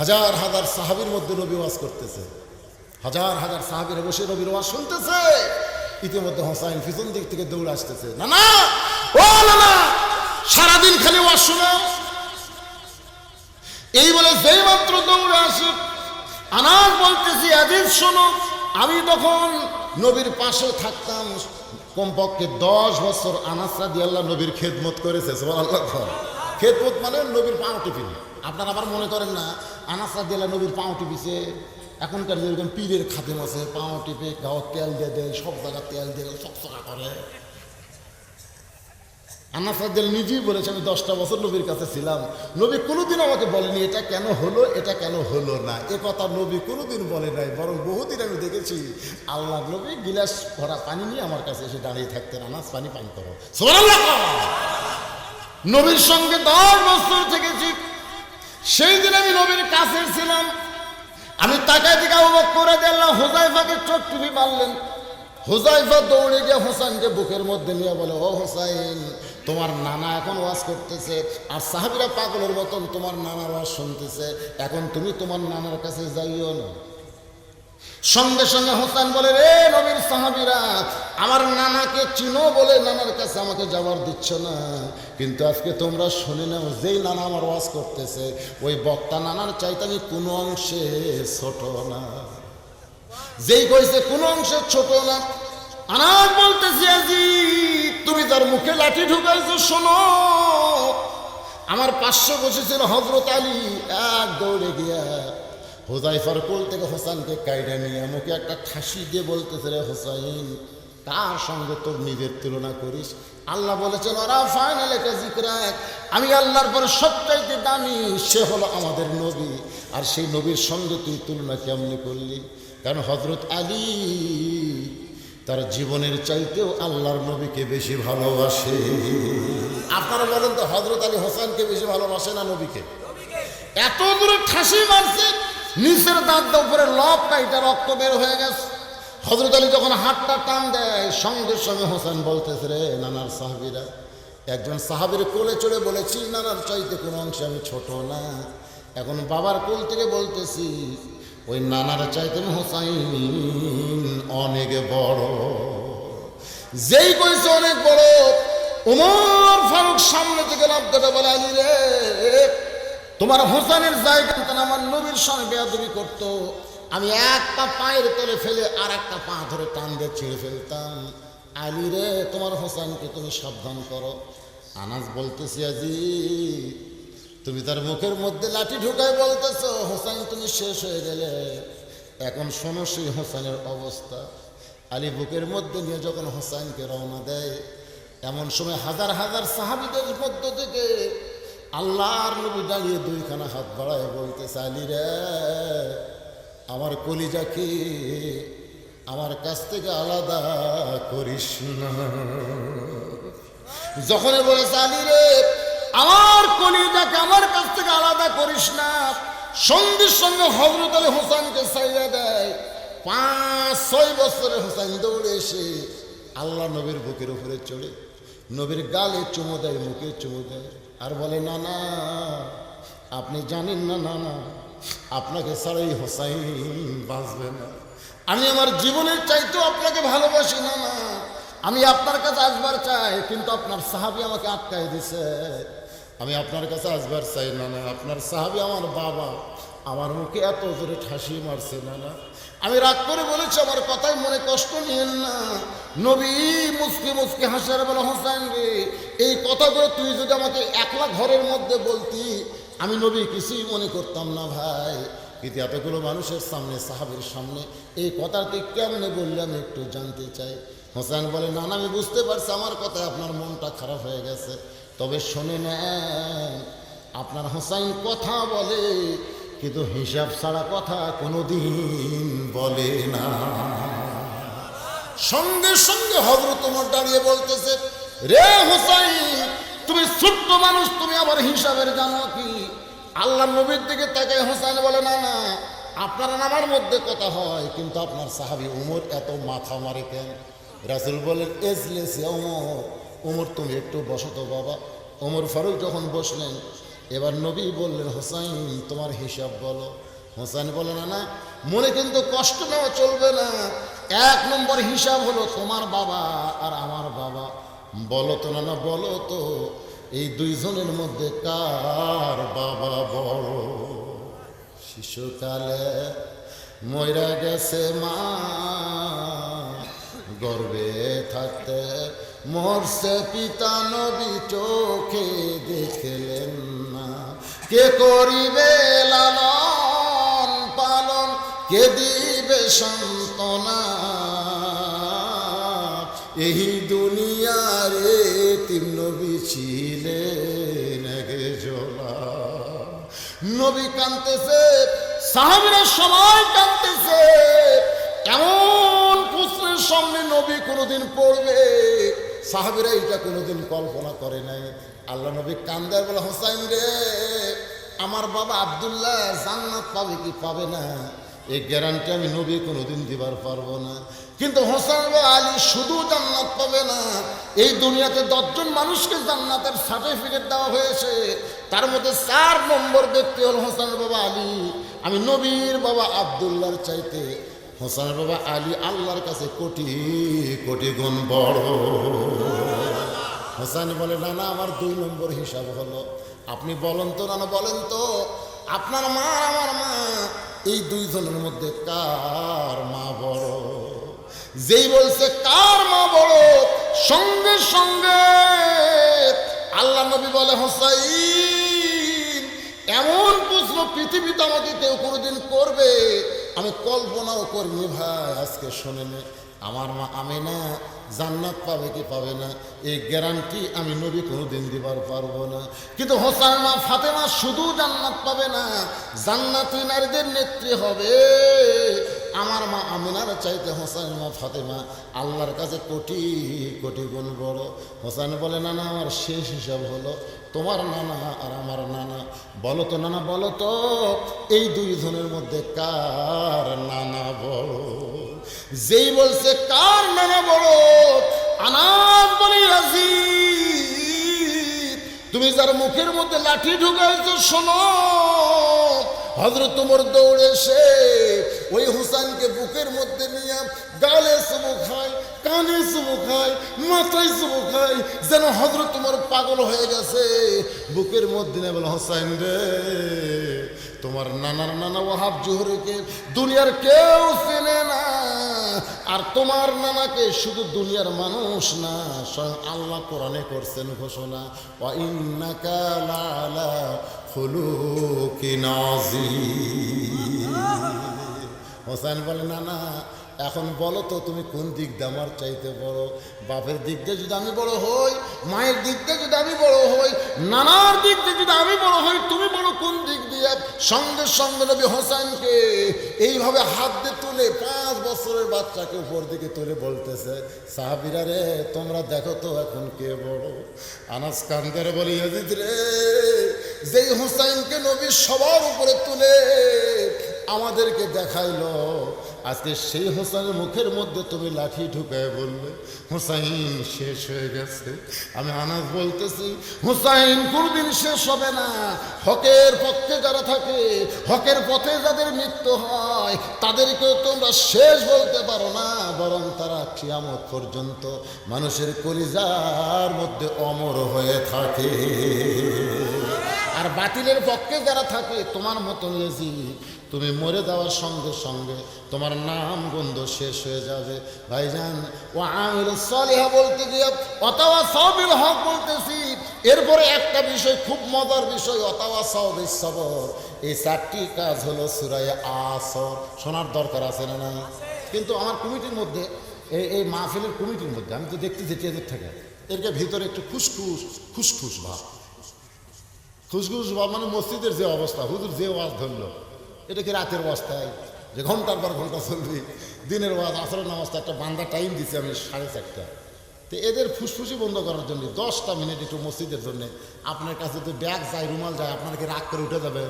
হাজার হাজার সাহাবির মধ্যে নবী ওয়াজ করতেছে। হাজার হাজার সাহাবিরা বসে নবীর ওয়াজ শুনতেছে। ইতিমধ্যে হোসাইন পিছন দিক থেকে দৌড় আসতেছে। না না ও না না সারাদিন খালি ওয়াজ শোনো। এই বলে যেই মাত্র দৌড়ে আসে আনার বলতেছি আজিজ শোনো। আমি তখন নবীর পাশে থাকতাম। কমপক্ষে দশ বছর আনাসরা দিয়ে আল্লাহ নবীর খেদমত করেছে আল্লাহ খেদমত মানে নবীর পাও টিফিন। আপনারা আবার মনে করেন না আনাসরা দিয়ে নবীর পাও টিপিছে। এখনকার যেরকম পীরের খাদেম আছে, পাও টিপে গাও তেল দিয়ে দেয়, সব জায়গায় তেল দিয়ে চকচকা করে। আন্না নিজেই বলেছে, আমি দশটা বছর নবীর কাছে ছিলাম। নবী কোনোদিন আমাকে বলেনি, এটা কেন হলো, এটা কেন হলো না। এ কথা নবী কোনোদিন বলে নাই, বরং বহুদিন আমি দেখেছি আল্লাহ নবী গিলাস ভরা পানি নিয়ে আমার কাছে এসে দাঁড়িয়ে থাকতেন। আনাস, পানি পান করো। নবীর সঙ্গে দশ বছর থেকেছি সেই দিন আমি নবীর কাছে ছিলাম। আমি তাকায় দিকে অবাক করে দিলাম হোজাইফাকে চোখ টিপি মারলেন। হোজাইফা দৌড়ে গিয়ে হোসাইনকে বুকের মধ্যে নিয়ে বলে, ও হোসাইন, তোমার নানা এখন ওয়াজ করতেছে আর সাহাবিরা পাগলের মতন তোমার নানার ওয়াজ শুনতেছে। এখন তুমি তোমার নানার কাছে যাইও না। সঙ্গে সঙ্গে হোসেন বলে, রে নবীর সাহাবিরা, আমার নানাকে চিনো বলে নানার কাছে আমাকে যাওয়ার দিচ্ছ না। কিন্তু আজকে তোমরা শুনে নাও, যেই নানা আমার ওয়াজ করতেছে, ওই বক্তা নানার চাইতে আমি কোনো অংশে ছোট না। যেই কইছে কোনো অংশে ছোট না, আনার বলতেছি আজি তুমি তার মুখে লাঠি ঢুকাইছো, শোনো। আমার পাঁচশো বসেছিল হজরত আলী, এক দৌড়ে গিয়া হোজাইফার কোল থেকে হোসানকে কাইডা নিয়ে মুখে একটা ঠাসি দিয়ে বলতেছে, রে হোসাইন তার সঙ্গে তোর নিজের তুলনা করিস? আল্লাহ বলেছেন ওরা ফাইনাল জিক্রাক আমি আল্লাহর পরে সবচাইতে দামি, সে হলো আমাদের নবী। আর সেই নবীর সঙ্গে তুই তুলনা কেমনি করলি? কারণ হজরত আলী তার জীবনের চাইতেও আল্লাহর নবীকে বেশি ভালোবাসে। আপনারা বলেন তো হজরত আলী হোসেনকে বেশি ভালোবাসে না নবীকে? এত দূরে ঠাসি মারছে নিচের দাঁত উপরে লব কাইটা রক্ত বের হয়ে গেছে। হজরত আলী যখন হাতটা টান দেয়, সঙ্গে সঙ্গে হোসেন বলতেছে, রে নানার সাহাবিরা, একজন সাহাবির কোলে চড়ে বলেছি, নানার চাইতে কোনো অংশে আমি ছোট না। এখন বাবার কোল থেকে বলতেছি, ওই নানার চাইতে হোসাইন অনেক বড়। যেই কইছে অনেক বড়। উমর ফারুক সামনে থেকে নামতে বলে, আলী রে তোমার হোসেনের জায়গা আমার নবীর সঙ্গে বেয়াদবি করতো, আমি একটা পায়ের তলে ফেলে আর একটা পা ধরে টান দিয়ে ছিঁড়ে ফেলতাম। আলী রে, তোমার হোসেনকে তুমি সাবধান করো। আনাজ বলতেছি আজি তুমি তার মুখের মধ্যে লাঠি ঢুকায় বলতেছো, হোসেন তুমি শেষ হয়ে গেলে। এখন শোনো সেই হোসেনের অবস্থা। আলী বুকের মধ্যে নিয়ে যখন হোসেনকে রওনা দেয়, এমন সময় হাজার হাজার সাহাবিদের মধ্য থেকে আল্লাহর নবী দাঁড়িয়ে দুইখানা হাত বাড়ায় বলতে চালি রে, আমার কলিজাকে আমার কাছ থেকে আলাদা করিস না। যখনই বলে চালি রে, আমার কলিজাকে আমার কাছ থেকে আলাদা করিস না। সঙ্গে সঙ্গে হজরত আলী হোসেনকে সাইয়া দেয়। পাঁচ, ছয় বছরের হোসেন দৌড়ে এসে আল্লাহ নবীর বুকের উপরে চড়ে নবীর গালে চুমো দেয়, মুখে চুমো দেয়। আর বলে, না না, আপনি জানেন না না না, আপনাকে ছাড়াই হোসাইন বাঁচবে না। আমি আমার জীবনের চাইতেও আপনাকে ভালোবাসি, না না, আমি আপনার কাছে আসবার চাই, কিন্তু আপনার সাহাবি আমাকে আটকায় দিছে। আমি আপনার কাছে আসবার চাই না না আপনার সাহাবি আমার বাবা। আমার মুখে এত জোরে ঠাসি মারছে না না আমি রাগ করে বলেছি, আমার কথাই মনে কষ্ট নিয়েন না। নবী মুসকি মুসকি হাসার বলে, হোসেন রে, এই কথাগুলো তুই যদি আমাকে একলা ঘরের মধ্যে বলতি, আমি নবী কিছুই মনে করতাম না ভাই। কিন্তু এতগুলো মানুষের সামনে, সাহাবের সামনে, এই কথা তুই কেমনে বললে আমি একটু জানতে চাই? হোসেন বলে না না আমি বুঝতে পারছি, আমার কথায় আপনার মনটা খারাপ হয়ে গেছে। তবে শোনে না, আপনার হোসাইন কথা বলে, কিন্তু হিসাব ছাড়া কথা কোনোদিন বলে না। সঙ্গে সঙ্গে হজরত তোমার দাঁড়িয়ে বলতেছে, রে হোসাইন, তুমি ছোট্ট মানুষ, তুমি আবার হিসাবের জানো কি? আল্লাহ নবীর দিকে তাকায় হোসাইন বলে, না না, আপনারা আমার মধ্যে কথা হয়, কিন্তু আপনার সাহাবি উমর এত মাথা মারে কেন? রাসুল বলেন, এজলেস ওমর, তুমি একটু বসো তো বাবা। ওমর ফারুক যখন বসলেন, এবার নবী বললেন, হোসাইন, তোমার হিসাব বলো। হোসাইন বলে না না, মনে কিন্তু কষ্ট নেওয়া চলবে না। এক নম্বর হিসাব হলো তোমার বাবা আর আমার বাবা। বলো তো, না না, বলো তো, এই দুইজনের মধ্যে কার বাবা বড়? শিশুকালে ময়রা গেছে মা, গর্বে থাকতে মরছে পিতা নবী চোখে দেখলেন না। কে করিবে লালন পালন, কে দিবে সন্তনা এই দুনিয়ারে তিন নবী ছিলেন নবী কানতেছে সাহাবিরা সবাই কানতেছে এমন প্রশ্নের সামনে নবী কোনোদিন পড়বে সাহাবিরা এটা কোনোদিন কল্পনা করে নাই। আল্লাহ নবী কান্দার বলে, হোসাইন রে, আমার বাবা আব্দুল্লাহ জান্নাত পাবে কি পাবে না? এই গ্যারান্টি আমি নবী কোনোদিন দিবার পারব না। কিন্তু হোসেন আলী শুধু জান্নাত পাবে না, এই দুনিয়াতে দশজন মানুষকে জান্নাতের সার্টিফিকেট দেওয়া হয়েছে। তার মধ্যে চার নম্বর ব্যক্তি হল হোসেন বাবা আলী। আমি নবীর বাবা আবদুল্লাহর চাইতে হোসেন বাবা আলী আল্লাহর কাছে কোটি কোটি গুণ বড়। হোসেন বলে, না না, আমার দুই নম্বর হিসাব হলো। আপনি বলেন তো না না বলেন তো, আপনার মা, আমার মা, এই দুইজনের মধ্যে কার মা বড়? যেই বলছে, কার মা বড়? সঙ্গে সঙ্গে আল্লাহ নবী বলে, হোসাইন, এমন প্রশ্ন পৃথিবীতে আমাকে কেউ কোনোদিন করবে আমি কল্পনাও করিনি, ভাই, আজকে শোনেন। আমার মা আমি না, জান্নাত পাবে কি পাবে না, এই গ্যারান্টি আমি নবী কোনো দিন দিবার পারব না। কিন্তু হোসান মা ফাতেমা শুধু জান্নাত পাবে না, জান্নাতি নারীদের নেত্রী হবে। আমার মা আমিনার চাইতে হোসাইন মা ফাতেমা আল্লাহর কাছে কোটি কোটি গুণ বড়। হোসাইন বলে না না আমার শেষ হিসাব হলো। তোমার নানা আর আমার নানা। বলো তো নানা, বলো তো, এই দুই জনের মধ্যে কার নানা বড়? যেই বলছে কার নানা বড় আনাজ বলি রাজি তুমি যার মুখের মধ্যে লাঠি ঢুকাইছো, শোনো। হজরত তোমার দৌড়ে সে ওই হুসাইনকে বুকের মধ্যে নিয়ে গালে চুমু খায়, কানে চুমু খায়, মাথায় চুমু খায়, যেন হজরত তোমার পাগল হয়ে গেছে। বুকের মধ্যে নিয়ে বলে, হোসাইন রে, তোমার নানার নানা ওয়াহাব জোহরকে দুনিয়ার কেউ চেনে না, আর তোমার নানাকে শুধু দুনিয়ার মানুষ না, স্বয়ং আল্লাহ কোরআনে করছেন ঘোষণা খুলুকিন আযীম। হোসেন বলে, না না, এখন বলো তো তুমি কোন দিক দিয়ে আমার চাইতে বড়? বাপের দিক দিয়ে যদি আমি বড় হই, মায়ের দিক দিয়ে যদি আমি বড় হই, নানার দিক দিয়ে যদি আমি বড় হই, তুমি বলো কোন দিক দিয়ে? সঙ্গে সঙ্গে নবী হোসেনকে এইভাবে হাত দিয়ে তুলে পাঁচ বছরের বাচ্চাকে উপর দিকে তুলে বলতেছে, সাহাবিরা রে, তোমরা দেখো তো এখন কে বড়? আনাস কান্দার বলি রে, যেই হোসাইনকে নবী সবার উপরে তুলে আমাদেরকে দেখাইলো। আজকে সেই হোসাইনের মুখের মধ্যে তুমি লাঠি ঢুকায় বললে, হোসাইন, শেষ হয়ে গেছে। আমি আনাজ বলতেছি, হুসাইন, কোনদিন শেষ হবে না। হকের পক্ষে যারা থাকে, হকের পথে যাদের মৃত্যু হয়, তাদেরকেও তোমরা শেষ বলতে পারো না, বরং তারা কিয়ামত পর্যন্ত মানুষের কলিজার মধ্যে অমর হয়ে থাকে। আর বাতিলের পক্ষে যারা থাকে, তোমার মতো লেজি তুমি মরে যাওয়ার সঙ্গে সঙ্গে তোমার নাম গন্ধ শেষ হয়ে যাবে। ভাই ভাইজান, ও আমির সলিহা বলতে গিয়ে অথবা সবিল হক বলতেছি। এরপরে একটা বিষয়, খুব মজার বিষয় অথবা সবিল সবর। এই চারটি কাজ হলো সুরাই আসর। শোনার দরকার আছে না না কিন্তু আমার কমিটির মধ্যে, এই এই মাহফিলের কমিটির মধ্যে, আমি তো দেখতেছি টেদের থেকে এরকে ভিতরে একটু খুসখুস খুসখুস ভাব। খুসখুস মানে মসজিদের যে অবস্থা, হুজুর যে ওয়াজ ধরলো, এটা কি রাতের অবস্থায়? যে ঘণ্টার পর ঘণ্টা চলবে, দিনের ওয়াজ, আসরের নামাজটা একটা বান্দা টাইম দিছি আমি সাড়ে চারটা। তো এদের ফুসফুসি বন্ধ করার জন্য দশটা মিনিট একটু মসজিদের জন্য আপনার কাছে তো ব্যাগ যায়, রুমাল যায়, আপনার কি রাগ করে উঠে যাবে